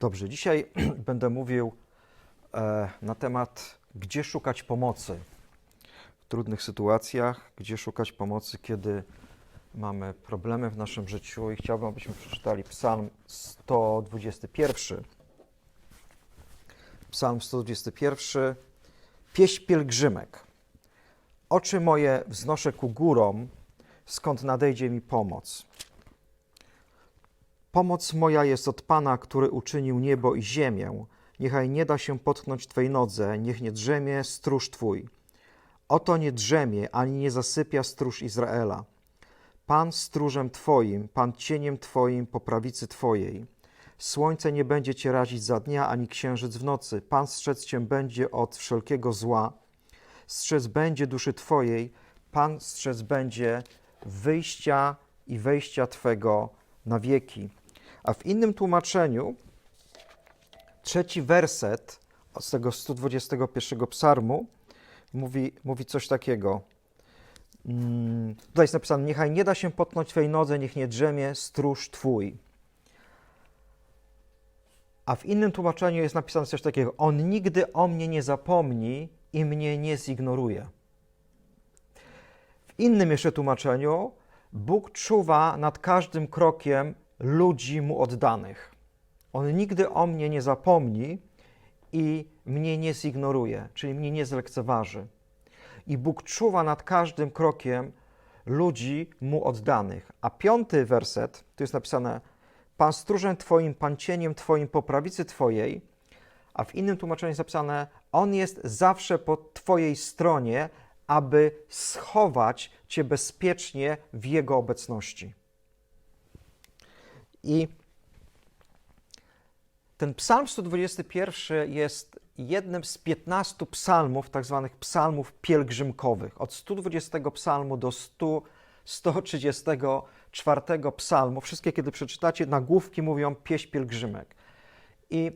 Dobrze, dzisiaj będę mówił e, na temat, gdzie szukać pomocy w trudnych sytuacjach, gdzie szukać pomocy, kiedy mamy problemy w naszym życiu i chciałbym, abyśmy przeczytali Psalm 121. Psalm 121. Pieśń pielgrzymek. Oczy moje wznoszę ku górom, skąd nadejdzie mi pomoc. Pomoc moja jest od Pana, który uczynił niebo i ziemię. Niechaj nie da się potknąć Twej nodze, niech nie drzemie stróż Twój. Oto nie drzemie, ani nie zasypia stróż Izraela. Pan stróżem Twoim, Pan cieniem Twoim po prawicy Twojej. Słońce nie będzie Cię razić za dnia, ani księżyc w nocy. Pan strzec Cię będzie od wszelkiego zła. Strzec będzie duszy Twojej. Pan strzec będzie wyjścia i wejścia Twego na wieki. A w innym tłumaczeniu, trzeci werset z tego 121 psalmu mówi, mówi coś takiego. Mm, Tutaj jest napisane, niechaj nie da się potknąć Twej nodze, niech nie drzemie stróż Twój. A w innym tłumaczeniu jest napisane coś takiego, On nigdy o mnie nie zapomni i mnie nie zignoruje. W innym jeszcze tłumaczeniu, Bóg czuwa nad każdym krokiem ludzi mu oddanych. On nigdy o mnie nie zapomni i mnie nie zignoruje, czyli mnie nie zlekceważy. I Bóg czuwa nad każdym krokiem ludzi mu oddanych. A piąty werset, tu jest napisane: Pan stróżem Twoim, Pan cieniem Twoim po prawicy Twojej. A w innym tłumaczeniu jest napisane: On jest zawsze po Twojej stronie, aby schować Cię bezpiecznie w Jego obecności. I ten psalm 121 jest jednym z 15 psalmów, tak zwanych psalmów pielgrzymkowych. Od 120 psalmu do 100, 134 psalmu, wszystkie kiedy przeczytacie, nagłówki mówią pieśń pielgrzymek. I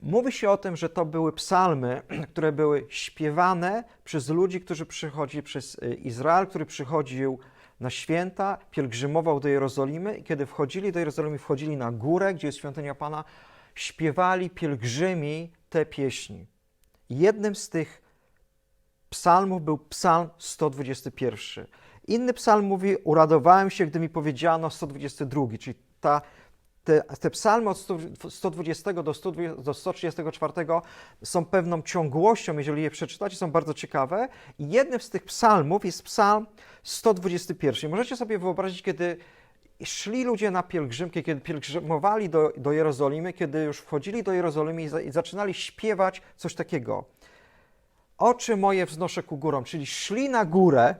mówi się o tym, że to były psalmy, które były śpiewane przez ludzi, którzy przychodzili przez y, Izrael, który przychodził na święta, pielgrzymował do Jerozolimy i kiedy wchodzili do Jerozolimy, wchodzili na górę, gdzie jest świątynia Pana, śpiewali pielgrzymi te pieśni. Jednym z tych psalmów był psalm 121. Inny psalm mówi, uradowałem się, gdy mi powiedziano 122, czyli ta, te, te psalmy od 100 120 do, 120 do 134 są pewną ciągłością, jeżeli je przeczytacie, są bardzo ciekawe. I jednym z tych psalmów jest psalm 121. Możecie sobie wyobrazić, kiedy szli ludzie na pielgrzymkę, kiedy pielgrzymowali do, do Jerozolimy, kiedy już wchodzili do Jerozolimy i, za, i zaczynali śpiewać coś takiego. Oczy moje wznoszę ku górom, czyli szli na górę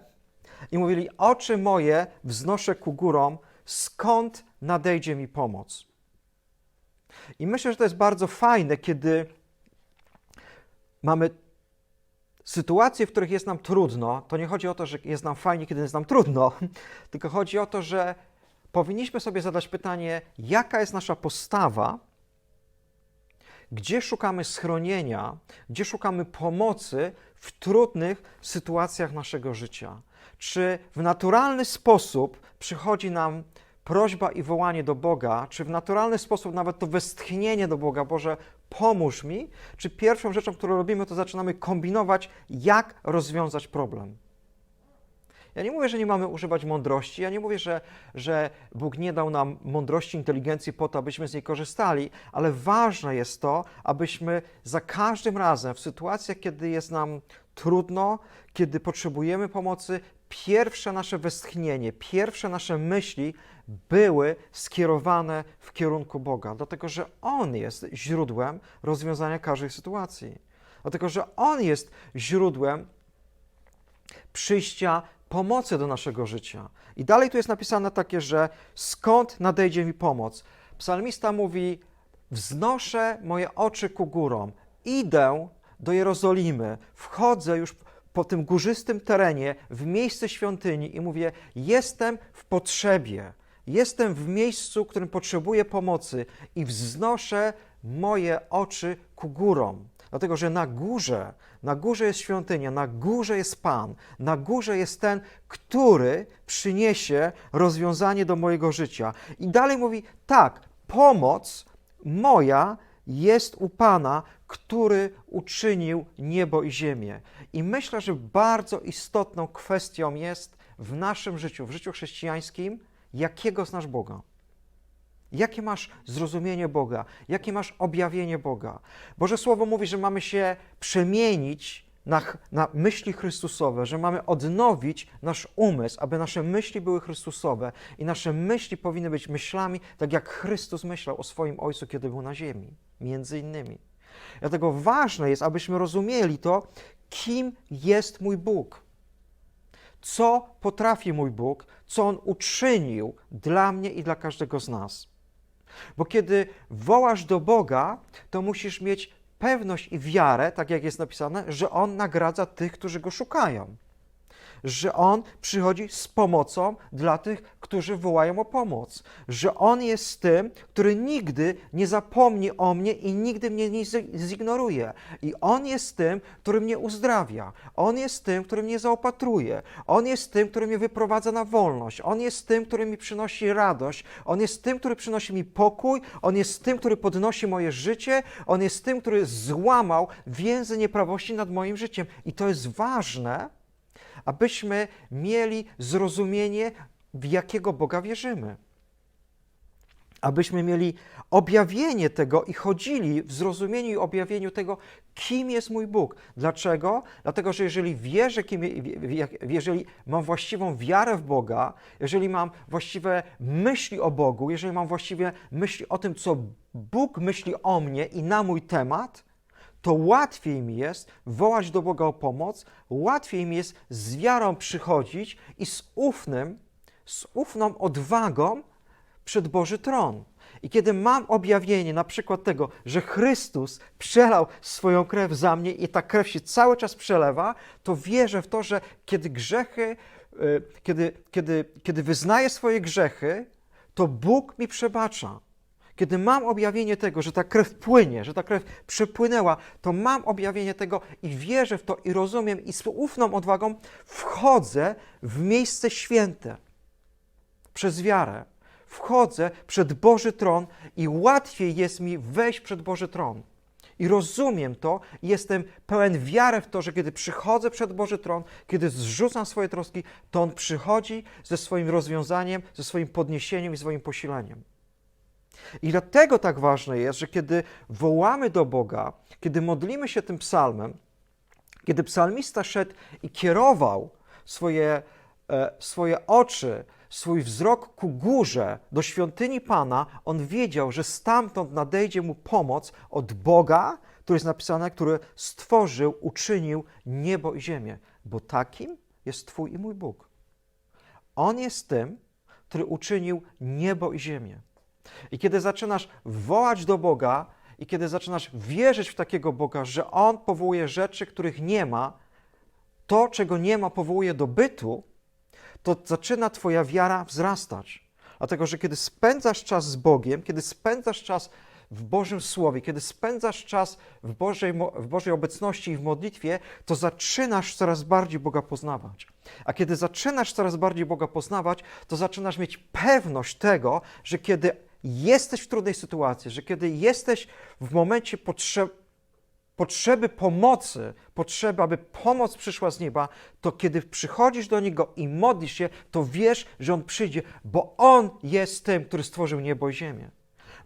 i mówili: Oczy moje wznoszę ku górom, skąd nadejdzie mi pomoc. I myślę, że to jest bardzo fajne, kiedy mamy sytuacje, w których jest nam trudno. To nie chodzi o to, że jest nam fajnie, kiedy jest nam trudno, tylko chodzi o to, że powinniśmy sobie zadać pytanie, jaka jest nasza postawa, gdzie szukamy schronienia, gdzie szukamy pomocy w trudnych sytuacjach naszego życia. Czy w naturalny sposób przychodzi nam prośba i wołanie do Boga, czy w naturalny sposób nawet to westchnienie do Boga, Boże, pomóż mi, czy pierwszą rzeczą, którą robimy, to zaczynamy kombinować, jak rozwiązać problem. Ja nie mówię, że nie mamy używać mądrości, ja nie mówię, że, że Bóg nie dał nam mądrości, inteligencji po to, abyśmy z niej korzystali, ale ważne jest to, abyśmy za każdym razem w sytuacjach, kiedy jest nam trudno, kiedy potrzebujemy pomocy, pierwsze nasze westchnienie, pierwsze nasze myśli były skierowane w kierunku Boga, dlatego że On jest źródłem rozwiązania każdej sytuacji. Dlatego, że On jest źródłem przyjścia pomocy do naszego życia. I dalej tu jest napisane takie, że skąd nadejdzie mi pomoc? Psalmista mówi: Wznoszę moje oczy ku górom, idę do Jerozolimy, wchodzę już po tym górzystym terenie w miejsce świątyni i mówię: Jestem w potrzebie, jestem w miejscu, w którym potrzebuję pomocy i wznoszę moje oczy ku górom. Dlatego, że na górze, na górze jest świątynia, na górze jest Pan, na górze jest ten, który przyniesie rozwiązanie do mojego życia. I dalej mówi: tak, pomoc moja jest u Pana, który uczynił niebo i ziemię. I myślę, że bardzo istotną kwestią jest w naszym życiu, w życiu chrześcijańskim, jakiego znasz Boga. Jakie masz zrozumienie Boga? Jakie masz objawienie Boga? Boże Słowo mówi, że mamy się przemienić na, na, myśli Chrystusowe, że mamy odnowić nasz umysł, aby nasze myśli były Chrystusowe i nasze myśli powinny być myślami, tak jak Chrystus myślał o swoim Ojcu, kiedy był na ziemi, między innymi. Dlatego ważne jest, abyśmy rozumieli to, kim jest mój Bóg. Co potrafi mój Bóg, co On uczynił dla mnie i dla każdego z nas. Bo kiedy wołasz do Boga, to musisz mieć pewność i wiarę, tak jak jest napisane, że On nagradza tych, którzy Go szukają. Że On przychodzi z pomocą dla tych, którzy wołają o pomoc. Że On jest tym, który nigdy nie zapomni o mnie i nigdy mnie nie zignoruje. I On jest tym, który mnie uzdrawia. On jest tym, który mnie zaopatruje. On jest tym, który mnie wyprowadza na wolność. On jest tym, który mi przynosi radość. On jest tym, który przynosi mi pokój. On jest tym, który podnosi moje życie. On jest tym, który złamał więzy nieprawości nad moim życiem. I to jest ważne, abyśmy mieli zrozumienie, w jakiego Boga wierzymy. Abyśmy mieli objawienie tego i chodzili w zrozumieniu i objawieniu tego, kim jest mój Bóg. Dlaczego? Dlatego, że jeżeli wierzę, kim, jeżeli mam właściwą wiarę w Boga, jeżeli mam właściwe myśli o Bogu, jeżeli mam właściwe myśli o tym, co Bóg myśli o mnie i na mój temat, to łatwiej mi jest wołać do Boga o pomoc, łatwiej mi jest z wiarą przychodzić i z ufnym, z ufną odwagą przed Boży tron. I kiedy mam objawienie na przykład tego, że Chrystus przelał swoją krew za mnie i ta krew się cały czas przelewa, to wierzę w to, że kiedy grzechy, y, kiedy, kiedy, kiedy wyznaję swoje grzechy, to Bóg mi przebacza. Kiedy mam objawienie tego, że ta krew płynie, że ta krew przepłynęła, to mam objawienie tego i wierzę w to i rozumiem i z ufną odwagą wchodzę w miejsce święte przez wiarę. Wchodzę przed Boży tron i łatwiej jest mi wejść przed Boży tron. I rozumiem to i jestem pełen wiary w to, że kiedy przychodzę przed Boży tron, kiedy zrzucam swoje troski, to On przychodzi ze swoim rozwiązaniem, ze swoim podniesieniem i swoim posileniem. I dlatego tak ważne jest, że kiedy wołamy do Boga, kiedy modlimy się tym psalmem, kiedy psalmista szedł i kierował swoje, e, swoje oczy, swój wzrok ku górze, do świątyni Pana, on wiedział, że stamtąd nadejdzie mu pomoc od Boga, który jest napisane, który stworzył, uczynił niebo i ziemię. Bo takim jest Twój i mój Bóg. On jest tym, który uczynił niebo i ziemię. I kiedy zaczynasz wołać do Boga, i kiedy zaczynasz wierzyć w takiego Boga, że On powołuje rzeczy, których nie ma, to, czego nie ma, powołuje do bytu, to zaczyna Twoja wiara wzrastać. Dlatego, że kiedy spędzasz czas z Bogiem, kiedy spędzasz czas w Bożym Słowie, kiedy spędzasz czas w Bożej, w Bożej obecności i w modlitwie, to zaczynasz coraz bardziej Boga poznawać. A kiedy zaczynasz coraz bardziej Boga poznawać, to zaczynasz mieć pewność tego, że kiedy jesteś w trudnej sytuacji, że kiedy jesteś w momencie potrzeby, potrzeby pomocy, potrzeby, aby pomoc przyszła z nieba, to kiedy przychodzisz do Niego i modlisz się, to wiesz, że On przyjdzie, bo On jest tym, który stworzył niebo i ziemię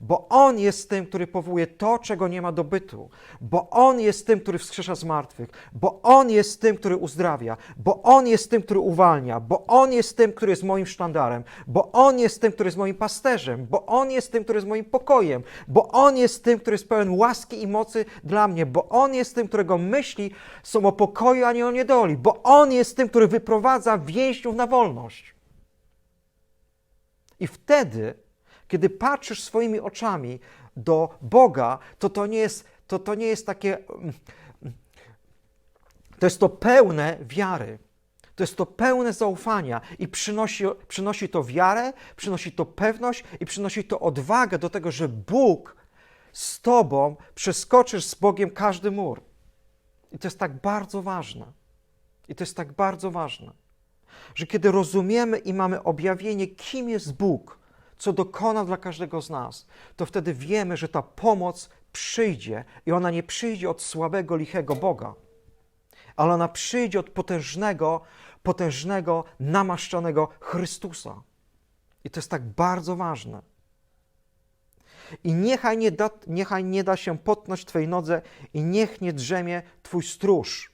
bo On jest tym, który powołuje to, czego nie ma do bytu, bo On jest tym, który wskrzesza z martwych, bo On jest tym, który uzdrawia, bo On jest tym, który uwalnia, bo On jest tym, który jest moim sztandarem, bo On jest tym, który jest moim pasterzem, bo On jest tym, który jest moim pokojem, bo On jest tym, który jest pełen łaski i mocy dla mnie, bo On jest tym, którego myśli są o pokoju, a nie o niedoli, bo On jest tym, który wyprowadza więźniów na wolność. I wtedy kiedy patrzysz swoimi oczami do Boga, to to nie jest, to, to nie jest takie. Mm, to jest to pełne wiary. To jest to pełne zaufania i przynosi, przynosi to wiarę, przynosi to pewność i przynosi to odwagę do tego, że Bóg z Tobą przeskoczysz z Bogiem każdy mur. I to jest tak bardzo ważne. I to jest tak bardzo ważne, że kiedy rozumiemy i mamy objawienie, kim jest Bóg, co dokona dla każdego z nas, to wtedy wiemy, że ta pomoc przyjdzie i ona nie przyjdzie od słabego, lichego Boga, ale ona przyjdzie od potężnego, potężnego, namaszczonego Chrystusa. I to jest tak bardzo ważne. I niechaj nie, da, niechaj nie da się potnąć Twojej nodze i niech nie drzemie Twój stróż.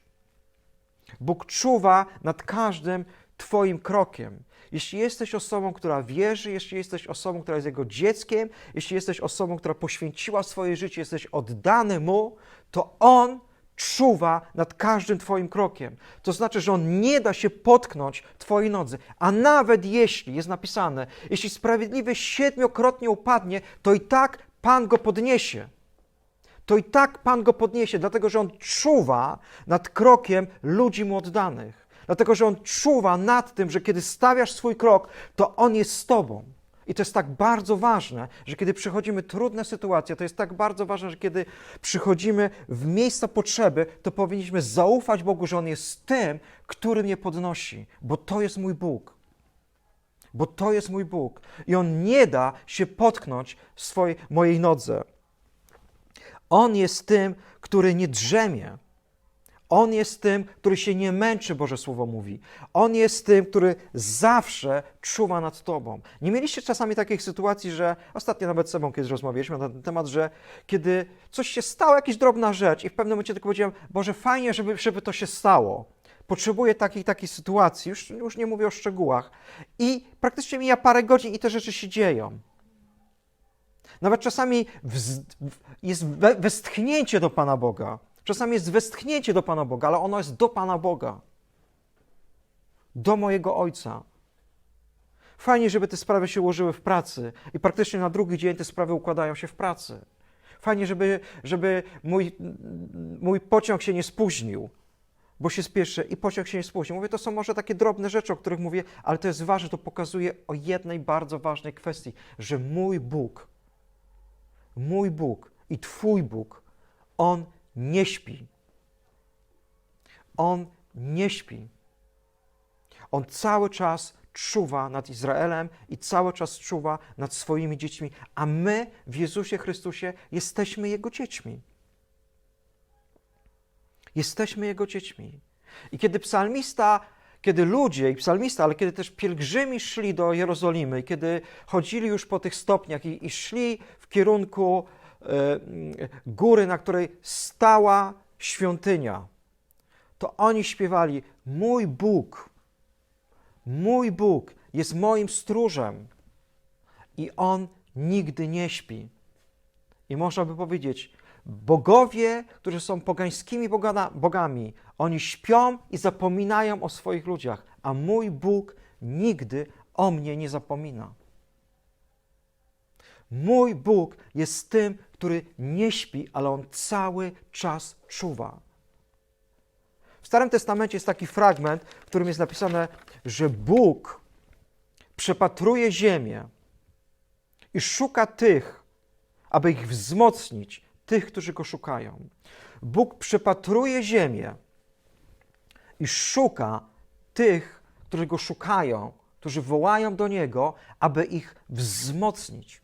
Bóg czuwa nad każdym Twoim krokiem. Jeśli jesteś osobą, która wierzy, jeśli jesteś osobą, która jest Jego dzieckiem, jeśli jesteś osobą, która poświęciła swoje życie, jesteś oddany Mu, to On czuwa nad każdym Twoim krokiem. To znaczy, że On nie da się potknąć Twojej nodzy. A nawet jeśli, jest napisane, jeśli sprawiedliwy siedmiokrotnie upadnie, to i tak Pan go podniesie. To i tak Pan go podniesie, dlatego że On czuwa nad krokiem ludzi mu oddanych. Dlatego, że On czuwa nad tym, że kiedy stawiasz swój krok, to On jest z Tobą. I to jest tak bardzo ważne, że kiedy przychodzimy trudne sytuacje, to jest tak bardzo ważne, że kiedy przychodzimy w miejsca potrzeby, to powinniśmy zaufać Bogu, że On jest tym, który mnie podnosi, bo to jest mój Bóg. Bo to jest mój Bóg. I On nie da się potknąć swojej, mojej nodze. On jest tym, który nie drzemie. On jest tym, który się nie męczy, Boże Słowo mówi. On jest tym, który zawsze czuwa nad Tobą. Nie mieliście czasami takich sytuacji, że ostatnio nawet z sobą kiedyś rozmawialiśmy na ten temat, że kiedy coś się stało, jakaś drobna rzecz i w pewnym momencie tylko powiedziałem, Boże, fajnie, żeby, żeby to się stało. Potrzebuję takiej takiej sytuacji, już, już nie mówię o szczegółach. I praktycznie mija parę godzin i te rzeczy się dzieją. Nawet czasami jest we, westchnięcie do Pana Boga. Czasami jest westchnięcie do Pana Boga, ale ono jest do Pana Boga. Do mojego Ojca. Fajnie, żeby te sprawy się ułożyły w pracy i praktycznie na drugi dzień te sprawy układają się w pracy. Fajnie, żeby, żeby mój, mój pociąg się nie spóźnił, bo się spieszę i pociąg się nie spóźnił. Mówię, to są może takie drobne rzeczy, o których mówię, ale to jest ważne, to pokazuje o jednej bardzo ważnej kwestii, że mój Bóg, mój Bóg i Twój Bóg, On nie śpi. On nie śpi. On cały czas czuwa nad Izraelem i cały czas czuwa nad swoimi dziećmi, a my w Jezusie Chrystusie jesteśmy Jego dziećmi. Jesteśmy Jego dziećmi. I kiedy psalmista, kiedy ludzie i psalmista, ale kiedy też pielgrzymi szli do Jerozolimy, kiedy chodzili już po tych stopniach i, i szli w kierunku góry, na której stała świątynia, to oni śpiewali: Mój Bóg, mój Bóg jest moim stróżem i on nigdy nie śpi. I można by powiedzieć, bogowie, którzy są pogańskimi bogami, oni śpią i zapominają o swoich ludziach, a mój Bóg nigdy o mnie nie zapomina. Mój Bóg jest tym, który nie śpi, ale on cały czas czuwa. W Starym Testamencie jest taki fragment, w którym jest napisane, że Bóg przepatruje ziemię i szuka tych, aby ich wzmocnić, tych, którzy go szukają. Bóg przepatruje ziemię i szuka tych, którzy go szukają, którzy wołają do niego, aby ich wzmocnić.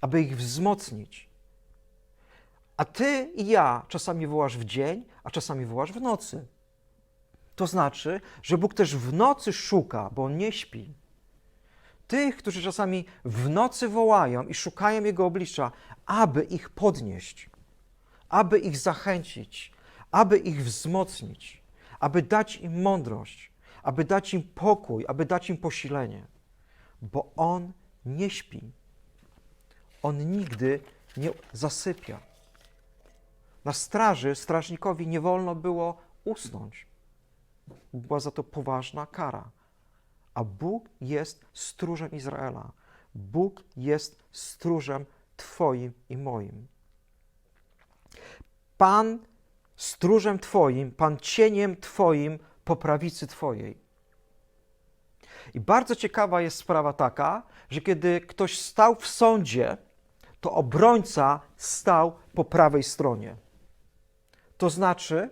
Aby ich wzmocnić. A ty i ja czasami wołasz w dzień, a czasami wołasz w nocy. To znaczy, że Bóg też w nocy szuka, bo on nie śpi. Tych, którzy czasami w nocy wołają i szukają Jego oblicza, aby ich podnieść, aby ich zachęcić, aby ich wzmocnić, aby dać im mądrość, aby dać im pokój, aby dać im posilenie, bo On nie śpi. On nigdy nie zasypia. Na straży strażnikowi nie wolno było usnąć. Była za to poważna kara. A Bóg jest stróżem Izraela. Bóg jest stróżem Twoim i moim. Pan stróżem Twoim, Pan cieniem Twoim po prawicy Twojej. I bardzo ciekawa jest sprawa taka, że kiedy ktoś stał w sądzie, to obrońca stał po prawej stronie. To znaczy,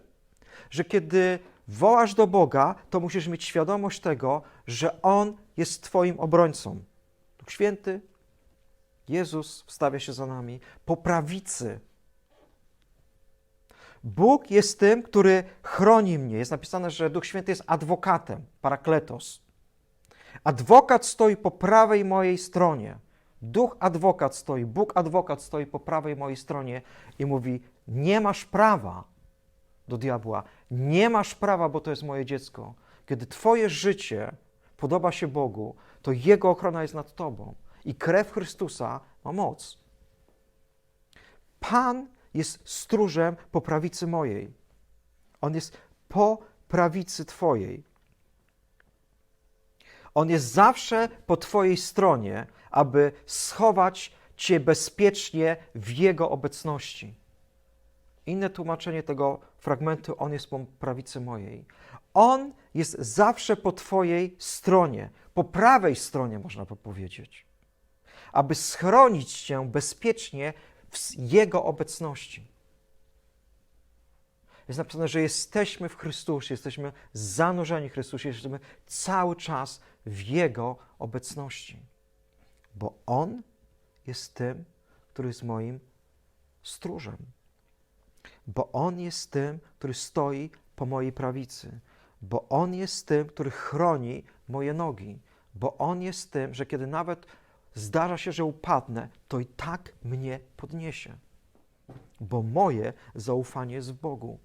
że kiedy wołasz do Boga, to musisz mieć świadomość tego, że On jest Twoim obrońcą. Duch Święty, Jezus wstawia się za nami po prawicy. Bóg jest tym, który chroni mnie. Jest napisane, że Duch Święty jest adwokatem, parakletos. Adwokat stoi po prawej mojej stronie. Duch adwokat stoi, Bóg adwokat stoi po prawej mojej stronie i mówi: Nie masz prawa do diabła, nie masz prawa, bo to jest moje dziecko. Kiedy Twoje życie podoba się Bogu, to Jego ochrona jest nad Tobą i krew Chrystusa ma moc. Pan jest stróżem po prawicy mojej. On jest po prawicy Twojej. On jest zawsze po Twojej stronie, aby schować Cię bezpiecznie w Jego obecności. Inne tłumaczenie tego fragmentu, On jest po prawicy mojej. On jest zawsze po Twojej stronie, po prawej stronie, można by powiedzieć, aby schronić Cię bezpiecznie w Jego obecności. Jest napisane, że jesteśmy w Chrystusie, jesteśmy zanurzeni w Chrystusie, jesteśmy cały czas w Jego obecności. Bo On jest tym, który jest moim stróżem. Bo On jest tym, który stoi po mojej prawicy. Bo On jest tym, który chroni moje nogi. Bo On jest tym, że kiedy nawet zdarza się, że upadnę, to i tak mnie podniesie. Bo moje zaufanie jest w Bogu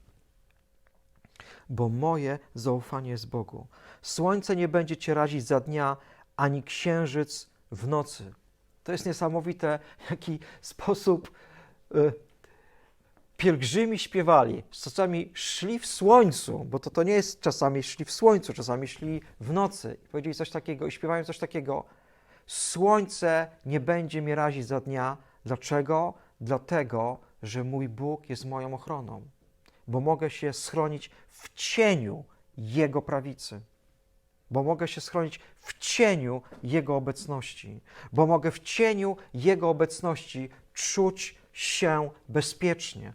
bo moje zaufanie jest Bogu. Słońce nie będzie cię razić za dnia, ani księżyc w nocy. To jest niesamowite, jaki sposób y, pielgrzymi śpiewali. Czasami szli w słońcu, bo to, to nie jest czasami szli w słońcu, czasami szli w nocy. I powiedzieli coś takiego i śpiewają coś takiego. Słońce nie będzie mnie razić za dnia. Dlaczego? Dlatego, że mój Bóg jest moją ochroną bo mogę się schronić w cieniu Jego prawicy, bo mogę się schronić w cieniu Jego obecności, bo mogę w cieniu Jego obecności czuć się bezpiecznie.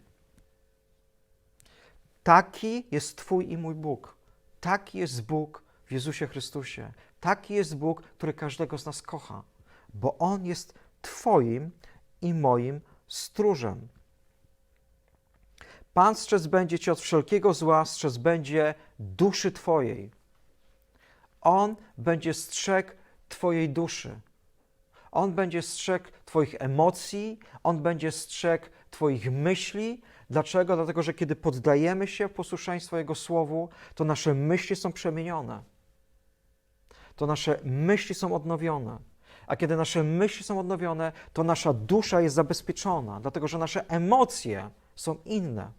Taki jest Twój i mój Bóg. Taki jest Bóg w Jezusie Chrystusie. Taki jest Bóg, który każdego z nas kocha, bo On jest Twoim i moim stróżem. Pan strzec będzie Cię od wszelkiego zła, strzec będzie duszy Twojej. On będzie strzegł Twojej duszy. On będzie strzegł Twoich emocji, On będzie strzegł Twoich myśli. Dlaczego? Dlatego, że kiedy poddajemy się posłuszeństwu Jego Słowu, to nasze myśli są przemienione. To nasze myśli są odnowione. A kiedy nasze myśli są odnowione, to nasza dusza jest zabezpieczona, dlatego że nasze emocje są inne.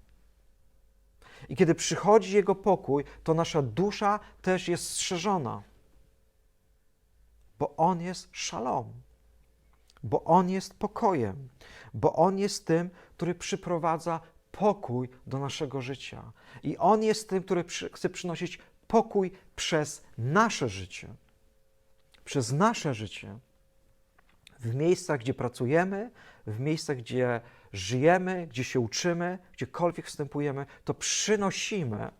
I kiedy przychodzi Jego pokój, to nasza dusza też jest strzeżona. Bo On jest szalom. Bo On jest pokojem. Bo On jest tym, który przyprowadza pokój do naszego życia. I On jest tym, który przy, chce przynosić pokój przez nasze życie. Przez nasze życie. W miejscach, gdzie pracujemy, w miejscach, gdzie żyjemy, gdzie się uczymy, gdziekolwiek wstępujemy, to przynosimy,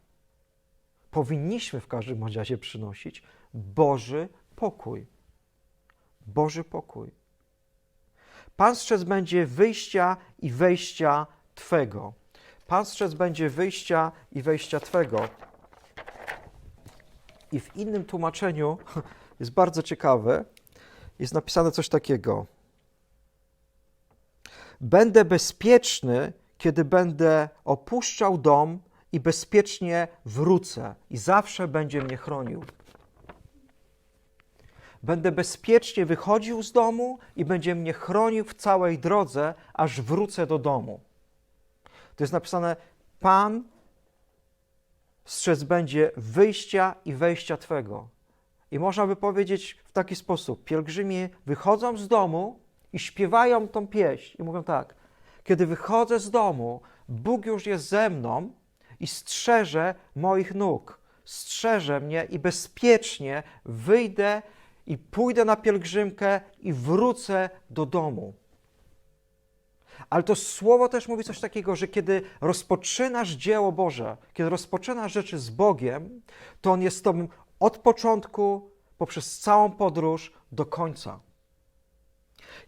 powinniśmy w każdym razie przynosić Boży pokój. Boży pokój. Pan strzec będzie wyjścia i wejścia Twego. Pan strzec będzie wyjścia i wejścia Twego. I w innym tłumaczeniu jest bardzo ciekawe, jest napisane coś takiego. Będę bezpieczny, kiedy będę opuszczał dom i bezpiecznie wrócę, i zawsze będzie mnie chronił. Będę bezpiecznie wychodził z domu i będzie mnie chronił w całej drodze, aż wrócę do domu. To jest napisane: Pan strzec będzie wyjścia i wejścia Twego. I można by powiedzieć w taki sposób: pielgrzymi wychodzą z domu i śpiewają tą pieśń i mówią tak: Kiedy wychodzę z domu, Bóg już jest ze mną i strzeże moich nóg, strzeże mnie i bezpiecznie wyjdę i pójdę na pielgrzymkę i wrócę do domu. Ale to słowo też mówi coś takiego, że kiedy rozpoczynasz dzieło Boże, kiedy rozpoczynasz rzeczy z Bogiem, to On jest z Tobą od początku poprzez całą podróż do końca.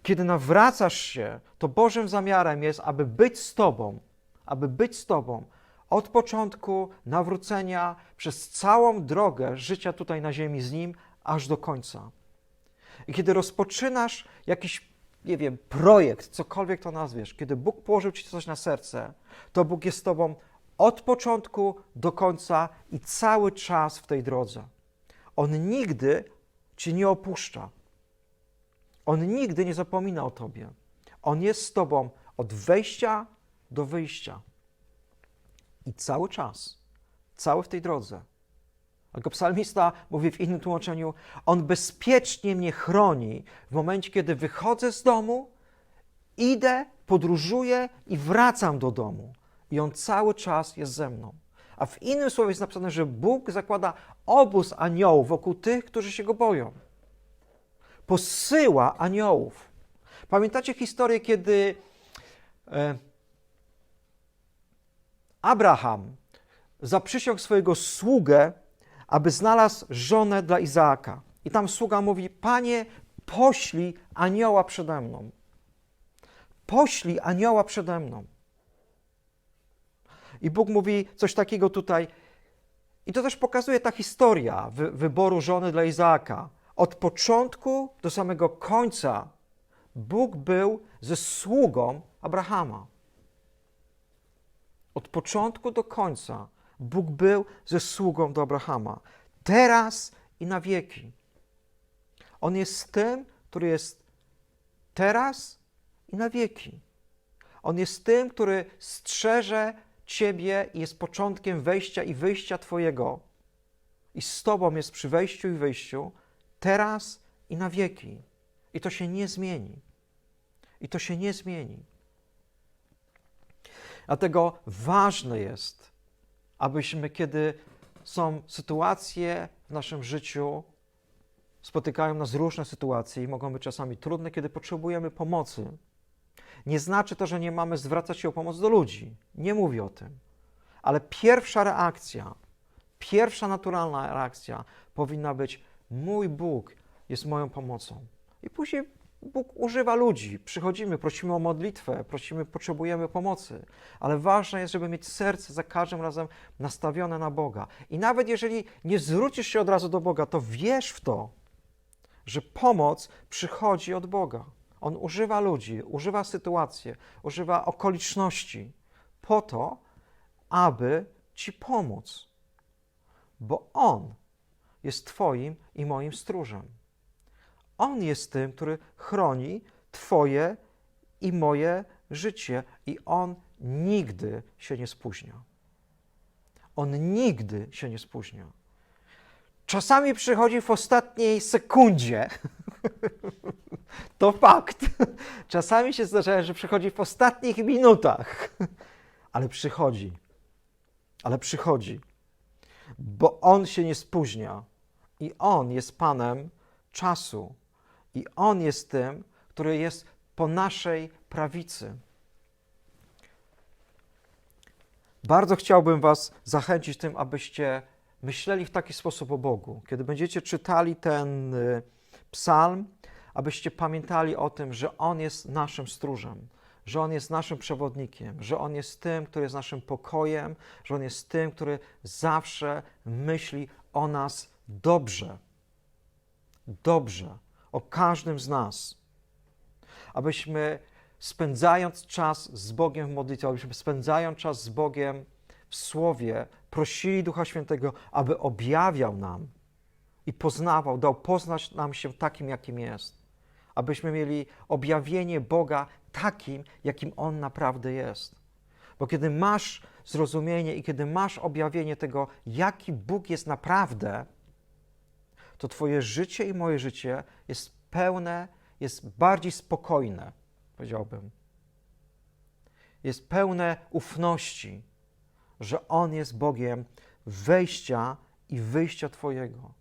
Kiedy nawracasz się, to Bożym zamiarem jest, aby być z Tobą, aby być z Tobą od początku nawrócenia przez całą drogę życia tutaj na ziemi z Nim, aż do końca. I kiedy rozpoczynasz jakiś, nie wiem, projekt, cokolwiek to nazwiesz, kiedy Bóg położył Ci coś na serce, to Bóg jest z Tobą od początku do końca i cały czas w tej drodze. On nigdy Cię nie opuszcza. On nigdy nie zapomina o Tobie. On jest z Tobą od wejścia do wyjścia. I cały czas, cały w tej drodze. Jako psalmista mówi w innym tłumaczeniu, On bezpiecznie mnie chroni w momencie, kiedy wychodzę z domu, idę, podróżuję i wracam do domu. I On cały czas jest ze mną. A w innym słowie jest napisane, że Bóg zakłada obóz aniołów wokół tych, którzy się Go boją. Posyła aniołów. Pamiętacie historię, kiedy e, Abraham zaprzysiągł swojego sługę, aby znalazł żonę dla Izaaka. I tam sługa mówi: Panie, poślij anioła przede mną. Poślij anioła przede mną. I Bóg mówi coś takiego tutaj. I to też pokazuje ta historia wy wyboru żony dla Izaaka. Od początku do samego końca Bóg był ze sługą Abrahama. Od początku do końca Bóg był ze sługą do Abrahama. Teraz i na wieki. On jest tym, który jest teraz i na wieki. On jest tym, który strzeże Ciebie i jest początkiem wejścia i wyjścia Twojego. I z Tobą jest przy wejściu i wyjściu, teraz i na wieki. I to się nie zmieni. I to się nie zmieni. Dlatego ważne jest, abyśmy, kiedy są sytuacje w naszym życiu, spotykają nas różne sytuacje i mogą być czasami trudne, kiedy potrzebujemy pomocy. Nie znaczy to, że nie mamy zwracać się o pomoc do ludzi. Nie mówię o tym. Ale pierwsza reakcja, pierwsza naturalna reakcja powinna być: Mój Bóg jest moją pomocą. I później Bóg używa ludzi. Przychodzimy, prosimy o modlitwę, prosimy, potrzebujemy pomocy. Ale ważne jest, żeby mieć serce za każdym razem nastawione na Boga. I nawet jeżeli nie zwrócisz się od razu do Boga, to wierz w to, że pomoc przychodzi od Boga. On używa ludzi, używa sytuacji, używa okoliczności po to, aby ci pomóc. Bo On jest Twoim i moim stróżem. On jest tym, który chroni Twoje i moje życie, i On nigdy się nie spóźnia. On nigdy się nie spóźnia. Czasami przychodzi w ostatniej sekundzie. to fakt. Czasami się zdarza, że przychodzi w ostatnich minutach, ale przychodzi. Ale przychodzi, bo On się nie spóźnia i On jest Panem czasu. I On jest tym, który jest po naszej prawicy. Bardzo chciałbym Was zachęcić tym, abyście myśleli w taki sposób o Bogu. Kiedy będziecie czytali ten y, psalm, abyście pamiętali o tym, że On jest naszym stróżem, że On jest naszym przewodnikiem, że On jest tym, który jest naszym pokojem, że On jest tym, który zawsze myśli o nas dobrze. Dobrze o każdym z nas. Abyśmy spędzając czas z Bogiem w modlitwie, abyśmy spędzając czas z Bogiem w Słowie, prosili Ducha Świętego, aby objawiał nam i poznawał, dał poznać nam się takim, jakim jest. Abyśmy mieli objawienie Boga takim, jakim On naprawdę jest. Bo kiedy masz zrozumienie i kiedy masz objawienie tego, jaki Bóg jest naprawdę, to Twoje życie i moje życie jest pełne, jest bardziej spokojne, powiedziałbym. Jest pełne ufności, że On jest Bogiem wejścia i wyjścia Twojego,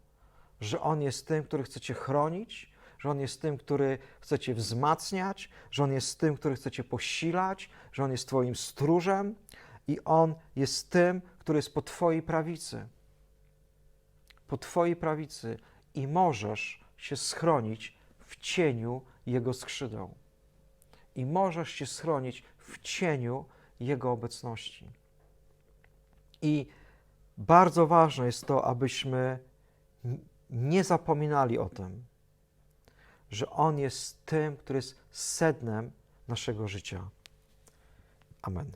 że On jest tym, który chce Cię chronić, że On jest tym, który chce Cię wzmacniać, że On jest tym, który chce Cię posilać, że On jest Twoim stróżem i On jest tym, który jest po Twojej prawicy. Po Twojej prawicy i możesz się schronić w cieniu Jego skrzydeł. I możesz się schronić w cieniu Jego obecności. I bardzo ważne jest to, abyśmy nie zapominali o tym, że On jest tym, który jest sednem naszego życia. Amen.